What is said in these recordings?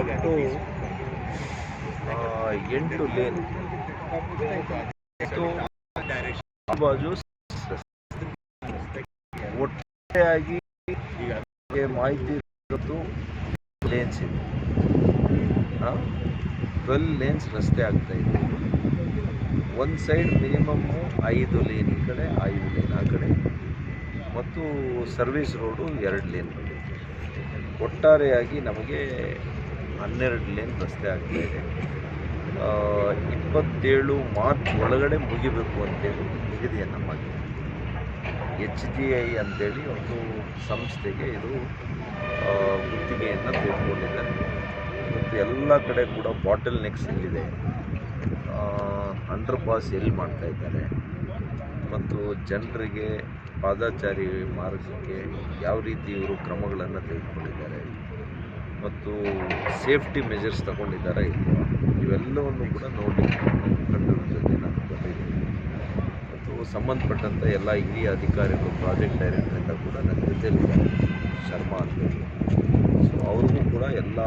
ಒಟ್ಟು ಎಂಟು ಲೇನ್ ಬಾಜು ಒಟ್ಟಾಗಿ ಮಾಹಿತಿ ಲೇನ್ಸ್ ಇದೆ. ಟ್ವೆಲ್ ಲೇನ್ಸ್ ರಸ್ತೆ ಆಗ್ತಾ ಇದೆ. ಒಂದು ಸೈಡ್ ಮಿನಿಮಮ್ಮು ಐದು ಲೇನ್ ಈ ಕಡೆ ಐದು ಲೇನ್ ಆ ಕಡೆ. ಮತ್ತು ಸರ್ವಿಸ್ ರೋಡು ಎರಡು ಲೇನ್ ಒಟ್ಟಾರೆಯಾಗಿ ನಮಗೆ ಹನ್ನೆರಡು ಲೇನ್ ರಸ್ತೆ ಆಗ್ತಾ ಇದೆ. ಇಪ್ಪತ್ತೇಳು ಮಾರ್ಚ್ ಒಳಗಡೆ ಮುಗಿಬೇಕು ಅಂತೇಳಿ ನಿಗದಿಯನ್ನು ಮಾಡಿದೆ ಎಚ್ ಡಿ ಐ ಅಂತೇಳಿ ಒಂದು ಸಂಸ್ಥೆಗೆ ಇದು ಗುತ್ತಿಗೆಯನ್ನು ತೆಗೆದುಕೊಂಡಿದ್ದಾರೆ. ಮತ್ತು ಎಲ್ಲ ಕಡೆ ಕೂಡ ಬಾಟಲ್ ನೆಕ್ಸ್ ಇಲ್ಲಿದೆ. ಅಂಡರ್ ಪಾಸ್ ಎಲ್ಲಿ ಮಾಡ್ತಾ ಇದ್ದಾರೆ. ಮತ್ತು ಜನರಿಗೆ ಪಾದಚಾರಿ ಮಾರ್ಗಕ್ಕೆ ಯಾವ ರೀತಿ ಇವರು ಕ್ರಮಗಳನ್ನು ತೆಗೆದುಕೊಂಡಿದ್ದಾರೆ. ಮತ್ತು ಸೇಫ್ಟಿ ಮೆಜರ್ಸ್ ತಗೊಂಡಿದ್ದಾರೆ ಇವೆಲ್ಲವನ್ನು ಕೂಡ ನೋಡಿ ಮುಖಂಡರ ಜೊತೆ ನಾನು ಬಂದಿದ್ದೀನಿ. ಮತ್ತು ಸಂಬಂಧಪಟ್ಟಂಥ ಎಲ್ಲ ಹಿರಿಯ ಅಧಿಕಾರಿಗಳು, ಪ್ರಾಜೆಕ್ಟ್ ಡೈರೆಕ್ಟರಿಂದ ಕೂಡ ನನ್ನ ಜೊತೆಲಿದ್ದಾರೆ ಶರ್ಮಾ ಅಂತೇಳಿ ಸೊ ಅವ್ರಿಗೂ ಕೂಡ ಎಲ್ಲ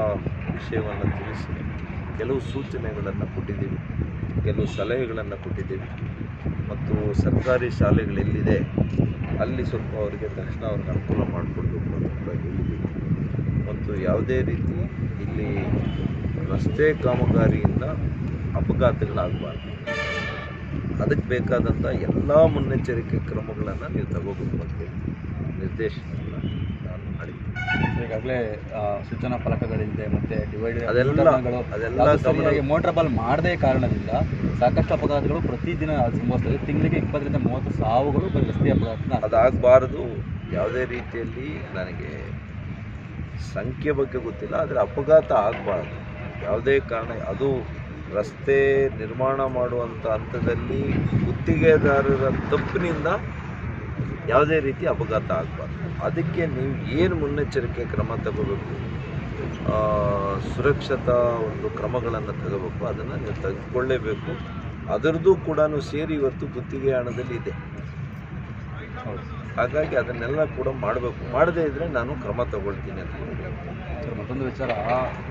ವಿಷಯವನ್ನು ತಿಳಿಸಿ, ಕೆಲವು ಸೂಚನೆಗಳನ್ನು ಕೊಟ್ಟಿದ್ದೀವಿ, ಕೆಲವು ಸಲಹೆಗಳನ್ನು ಕೊಟ್ಟಿದ್ದೀವಿ. ಮತ್ತು ಸರ್ಕಾರಿ ಶಾಲೆಗಳೆಲ್ಲಿದೆ ಅಲ್ಲಿ ಸ್ವಲ್ಪ ಅವರಿಗೆ ತಕ್ಷಣ ಅವ್ರಿಗೆ ಅನುಕೂಲ ಮಾಡಿಕೊಡ್ಬೇಕು ಅಂತ ಕೂಡ ಹೇಳಿದ್ದೀವಿ. ಯಾವುದೇ ರೀತಿ ಇಲ್ಲಿ ರಸ್ತೆ ಕಾಮಗಾರಿಯಿಂದ ಅಪಘಾತಗಳಾಗಬಾರ್ದು. ಅದಕ್ಕೆ ಬೇಕಾದಂಥ ಎಲ್ಲ ಮುನ್ನೆಚ್ಚರಿಕೆ ಕ್ರಮಗಳನ್ನು ನೀವು ತಗೋಬೇಕು ಅಂತೇಳಿ ನಿರ್ದೇಶನವನ್ನು ನಾನು ಮಾಡಿದ್ದೀನಿ. ಈಗಾಗಲೇ ಸೂಚನಾ ಫಲಕಗಳಿಂದ ಮತ್ತೆ ಡಿವೈಡ್ ಅದೆಲ್ಲ ಅದೆಲ್ಲ ಸರಿಯಾಗಿ ಮೋಟರ್ ಬಾಲ್ ಮಾಡದೇ ಕಾರಣದಿಂದ ಸಾಕಷ್ಟು ಅಪಘಾತಗಳು ಪ್ರತಿದಿನ ಸಂಭವಿಸ್ತದೆ. ತಿಂಗಳಿಗೆ ಇಪ್ಪತ್ತರಿಂದ ಮೂವತ್ತು ಸಾವುಗಳು ರಸ್ತೆ ಅಪಘಾತ ಅದಾಗಬಾರದು. ಯಾವುದೇ ರೀತಿಯಲ್ಲಿ ನನಗೆ ಸಂಖ್ಯೆ ಬಗ್ಗೆ ಗೊತ್ತಿಲ್ಲ, ಆದರೆ ಅಪಘಾತ ಆಗಬಾರ್ದು. ಯಾವುದೇ ಕಾರಣ, ಅದು ರಸ್ತೆ ನಿರ್ಮಾಣ ಮಾಡುವಂಥ ಹಂತದಲ್ಲಿ ಗುತ್ತಿಗೆದಾರರ ತಪ್ಪಿನಿಂದ ಯಾವುದೇ ರೀತಿ ಅಪಘಾತ ಆಗಬಾರ್ದು. ಅದಕ್ಕೆ ನೀವು ಏನು ಮುನ್ನೆಚ್ಚರಿಕೆ ಕ್ರಮ ತಗೋಬೇಕು ಸುರಕ್ಷತಾ ಒಂದು ಕ್ರಮಗಳನ್ನು ತಗೋಬೇಕು, ಅದನ್ನು ನೀವು ತೆಗೆದುಕೊಳ್ಳೇಬೇಕು. ಅದರದ್ದು ಕೂಡ ಸೇರಿ ಇವತ್ತು ಗುತ್ತಿಗೆ ಹಣದಲ್ಲಿ ಇದೆ. ಹಾಗಾಗಿ ಅದನ್ನೆಲ್ಲ ಕೂಡ ಮಾಡಬೇಕು. ಮಾಡದೇ ಇದ್ದರೆ ನಾನು ಕ್ರಮ ತಗೊಳ್ತೀನಿ ಅಂತ ಮತ್ತೊಂದು ವಿಚಾರ.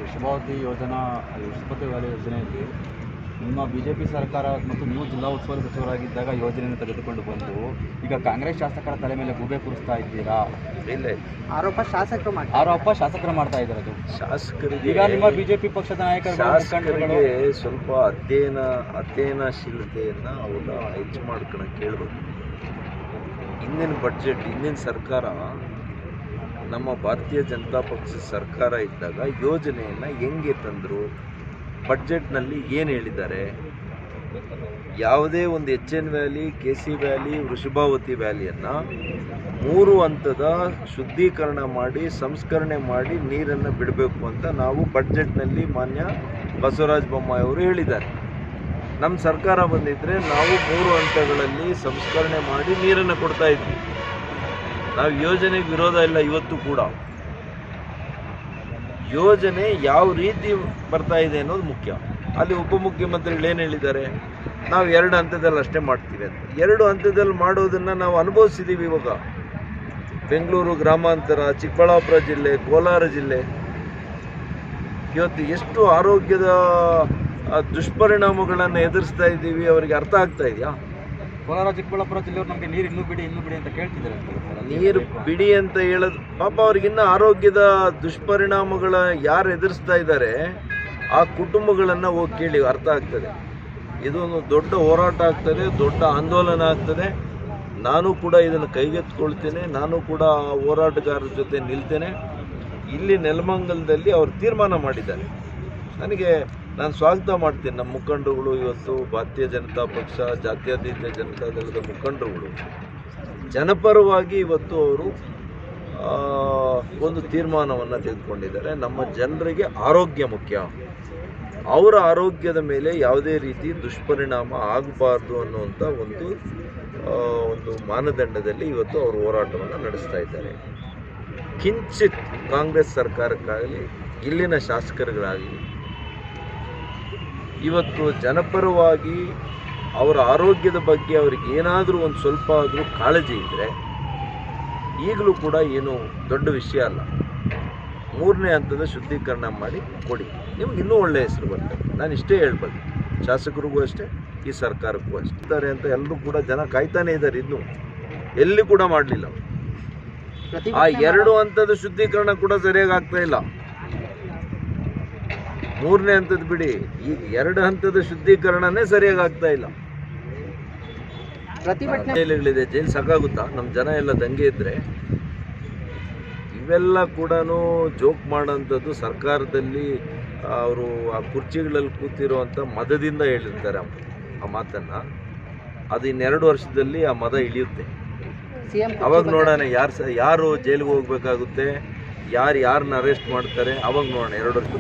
ವಿಶ್ವಭಾರತಿ ಯೋಜನಾ ವಿಶ್ವಪತಿ ವ್ಯಾಲಿ ಯೋಜನೆಯಲ್ಲಿ ನಿಮ್ಮ ಬಿ ಜೆ ಪಿ ಸರ್ಕಾರ ಮತ್ತು ನೀವು ಜಿಲ್ಲಾ ಉಸ್ತುವಾರಿ ಸಚಿವರಾಗಿದ್ದಾಗ ಯೋಜನೆಯನ್ನು ತೆಗೆದುಕೊಂಡು ಬಂದು ಈಗ ಕಾಂಗ್ರೆಸ್ ಶಾಸಕರ ತಲೆ ಮೇಲೆ ಗುಬೆ ಕೂರಿಸ್ತಾ ಇದ್ದೀರಾ? ಇಲ್ಲ ಆರೋಪ ಶಾಸಕರು ಆರೋಪ ಶಾಸಕರು ಮಾಡ್ತಾ ಇದ್ದಾರೆ ಅದು. ಶಾಸಕರಿಗೆ ಈಗ ನಿಮ್ಮ ಬಿಜೆಪಿ ಪಕ್ಷದ ನಾಯಕರು ಶಾಸಕರಿಗೆ ಸ್ವಲ್ಪ ಅಧ್ಯಯನ ಅಧ್ಯಯನಶೀಲತೆಯನ್ನು ಅವನ್ನ ಹೆಚ್ಚು ಮಾಡ್ಕೊಳಕ್ಕೆ ಕೇಳಬೇಕು ಹಿಂದಿನ ಬಡ್ಜೆಟ್ ಹಿಂದಿನ ಸರ್ಕಾರ ನಮ್ಮ ಭಾರತೀಯ ಜನತಾ ಪಕ್ಷ ಸರ್ಕಾರ ಇದ್ದಾಗ ಯೋಜನೆಯನ್ನು ಹೆಂಗೆ ತಂದರು ಬಡ್ಜೆಟ್ನಲ್ಲಿ ಏನು ಹೇಳಿದ್ದಾರೆ? ಯಾವುದೇ ಒಂದು H N valley K C valley Vrishabhavathi ವ್ಯಾಲಿಯನ್ನು ಮೂರು ಹಂತದ ಶುದ್ಧೀಕರಣ ಮಾಡಿ, ಸಂಸ್ಕರಣೆ ಮಾಡಿ ನೀರನ್ನು ಬಿಡಬೇಕು ಅಂತ ನಾವು ಬಡ್ಜೆಟ್ನಲ್ಲಿ ಮಾನ್ಯ ಬಸವರಾಜ ಬೊಮ್ಮಾಯಿ ಅವರು ಹೇಳಿದ್ದಾರೆ. ನಮ್ಮ ಸರ್ಕಾರ ಬಂದಿದ್ದರೆ ನಾವು ಮೂರು ಹಂತಗಳಲ್ಲಿ ಸಂಸ್ಕರಣೆ ಮಾಡಿ ನೀರನ್ನು ಕೊಡ್ತಾ ಇದ್ವಿ. ನಾವು ಯೋಜನೆಗೆ ವಿರೋಧ ಇಲ್ಲ ಇವತ್ತು ಕೂಡ. ಯೋಜನೆ ಯಾವ ರೀತಿ ಬರ್ತಾ ಇದೆ ಅನ್ನೋದು ಮುಖ್ಯ. ಅಲ್ಲಿ ಉಪಮುಖ್ಯಮಂತ್ರಿಗಳು ಏನು ಹೇಳಿದ್ದಾರೆ? ನಾವು ಎರಡು ಹಂತದಲ್ಲಿ ಅಷ್ಟೇ ಮಾಡ್ತೀವಿ ಅಂತ. ಎರಡು ಹಂತದಲ್ಲಿ ಮಾಡೋದನ್ನು ನಾವು ಅನುಭವಿಸಿದ್ದೀವಿ ಇವಾಗ. ಬೆಂಗಳೂರು ಗ್ರಾಮಾಂತರ, ಚಿಕ್ಕಬಳ್ಳಾಪುರ ಜಿಲ್ಲೆ, ಕೋಲಾರ ಜಿಲ್ಲೆ. ಇವತ್ತು ಎಷ್ಟು ಆರೋಗ್ಯದ ದುಷ್ಪರಿಣಾಮಗಳನ್ನು ಎದುರಿಸ್ತಾ ಇದ್ದೀವಿ ಅವರಿಗೆ ಅರ್ಥ ಆಗ್ತಾ ಇದೆಯಾ? ಕೋಲಾರ ಚಿಕ್ಕಬಳ್ಳಾಪುರ ಜಿಲ್ಲೆಯವರು ನಮಗೆ ನೀರು ಇನ್ನೂ ಬಿಡಿ ಇನ್ನೂ ಬಿಡಿ ಅಂತ ಕೇಳ್ತಿದ್ದಾರೆ ನೀರು ಬಿಡಿ ಅಂತ ಹೇಳೋದು ಪಾಪ ಅವ್ರಿಗಿನ್ನ ಆರೋಗ್ಯದ ದುಷ್ಪರಿಣಾಮಗಳ ಯಾರು ಎದುರಿಸ್ತಾ ಇದ್ದಾರೆ ಆ ಕುಟುಂಬಗಳನ್ನು ಹೋಗಿ ಕೇಳಿ ಅರ್ಥ ಆಗ್ತದೆ. ಇದೊಂದು ದೊಡ್ಡ ಹೋರಾಟ ಆಗ್ತದೆ ದೊಡ್ಡ ಆಂದೋಲನ ಆಗ್ತದೆ. ನಾನು ಕೂಡ ಇದನ್ನು ಕೈಗೆತ್ಕೊಳ್ತೇನೆ ನಾನು ಕೂಡ ಆ ಹೋರಾಟಗಾರರ ಜೊತೆ ನಿಲ್ತೇನೆ. ಇಲ್ಲಿ ನೆಲಮಂಗಲದಲ್ಲಿ ಅವರು ತೀರ್ಮಾನ ಮಾಡಿದ್ದಾರೆ. ನನಗೆ ನಾನು ಸ್ವಾಗತ ಮಾಡ್ತೀನಿ ನಮ್ಮ ಮುಖಂಡರುಗಳು ಇವತ್ತು ಭಾರತೀಯ ಜನತಾ ಪಕ್ಷ, ಜಾತ್ಯತೀತ ಜನತಾ ದಳದ ಮುಖಂಡರುಗಳು. ಜನಪರವಾಗಿ ಇವತ್ತು ಅವರು ಒಂದು ತೀರ್ಮಾನವನ್ನು ತೆಗೆದುಕೊಂಡಿದ್ದಾರೆ. ನಮ್ಮ ಜನರಿಗೆ ಆರೋಗ್ಯ ಮುಖ್ಯ. ಅವರ ಆರೋಗ್ಯದ ಮೇಲೆ ಯಾವುದೇ ರೀತಿ ದುಷ್ಪರಿಣಾಮ ಆಗಬಾರ್ದು ಅನ್ನುವಂಥ ಒಂದು ಒಂದು ಮಾನದಂಡದಲ್ಲಿ ಇವತ್ತು ಅವರು ಹೋರಾಟವನ್ನು ನಡೆಸ್ತಾ ಇದ್ದಾರೆ. ಕಿಂಚಿತ್ ಕಾಂಗ್ರೆಸ್ ಸರ್ಕಾರಕ್ಕಾಗಲಿ, ಇಲ್ಲಿನ ಶಾಸಕರುಗಳಾಗಲಿ ಇವತ್ತು ಜನಪರವಾಗಿ ಅವರ ಆರೋಗ್ಯದ ಬಗ್ಗೆ ಅವ್ರಿಗೆ ಏನಾದರೂ ಒಂದು ಸ್ವಲ್ಪ ಆದರೂ ಕಾಳಜಿ ಇದ್ದರೆ ಈಗಲೂ ಕೂಡ ಏನು ದೊಡ್ಡ ವಿಷಯ ಅಲ್ಲ. ಮೂರನೇ ಹಂತದ ಶುದ್ಧೀಕರಣ ಮಾಡಿ ಕೊಡಿ. ನಿಮ್ಗೆ ಇನ್ನೂ ಒಳ್ಳೆ ಹೆಸರು ಬರ್ತದೆ. ನಾನು ಇಷ್ಟೇ ಹೇಳ್ಬೋದು. ಶಾಸಕರಿಗೂ ಅಷ್ಟೇ ಈ ಸರ್ಕಾರಕ್ಕೂ ಅಷ್ಟೇ. ಇದ್ದಾರೆ ಅಂತ ಎಲ್ಲರೂ ಕೂಡ ಜನ ಕಾಯ್ತಾನೆ ಇದ್ದಾರೆ ಇನ್ನೂ. ಎಲ್ಲಿ ಕೂಡ ಮಾಡಲಿಲ್ಲ ಆ ಎರಡು ಹಂತದ ಶುದ್ಧೀಕರಣ ಕೂಡ ಸರಿಯಾಗಿ ಆಗ್ತಾ ಇಲ್ಲ. ಮೂರನೇ ಹಂತದ ಬಿಡಿ. ಈಗ ಎರಡು ಹಂತದ ಶುದ್ಧೀಕರಣನೇ ಸರಿಯಾಗಿ ಆಗ್ತಾ ಇಲ್ಲ. ಜೈಲುಗಳಿದೆ ಜೈಲು ಸಾಕಾಗುತ್ತಾ? ನಮ್ಮ ಜನ ಎಲ್ಲ ದಂಗೆ ಇದ್ರೆ ಇವೆಲ್ಲ ಕೂಡ ಜೋಕ್ ಮಾಡೋಂಥದ್ದು ಸರ್ಕಾರದಲ್ಲಿ ಅವರು ಆ ಕುರ್ಚಿಗಳಲ್ಲಿ ಕೂತಿರುವಂಥ ಮದದಿಂದ ಹೇಳಿರ್ತಾರೆ ಆ- ಮಾತನ್ನು. ಅದು ಇನ್ನೆರಡು ವರ್ಷದಲ್ಲಿ ಆ ಮದ ಇಳಿಯುತ್ತೆ. ಅವಾಗ ನೋಡೋಣ ಯಾರು ಸ ಯಾರು ಜೈಲಿಗೆ ಹೋಗ್ಬೇಕಾಗುತ್ತೆ ಯಾರು ಯಾರನ್ನ ಅರೆಸ್ಟ್ ಮಾಡ್ತಾರೆ ಅವಾಗ ನೋಡೋಣ ಎರಡು ವರ್ಷ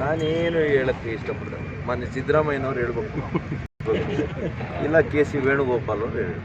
ನಾನೇನು ಹೇಳಕ್ಕೆ ಇಷ್ಟಪಡ್ತೇನೆ ಮೊನ್ನೆ ಸಿದ್ದರಾಮಯ್ಯನವ್ರು ಹೇಳ್ಬೇಕು. ಇಲ್ಲ ಕೆ ಸಿ ವೇಣುಗೋಪಾಲ್ ಅವ್ರು ಹೇಳಿ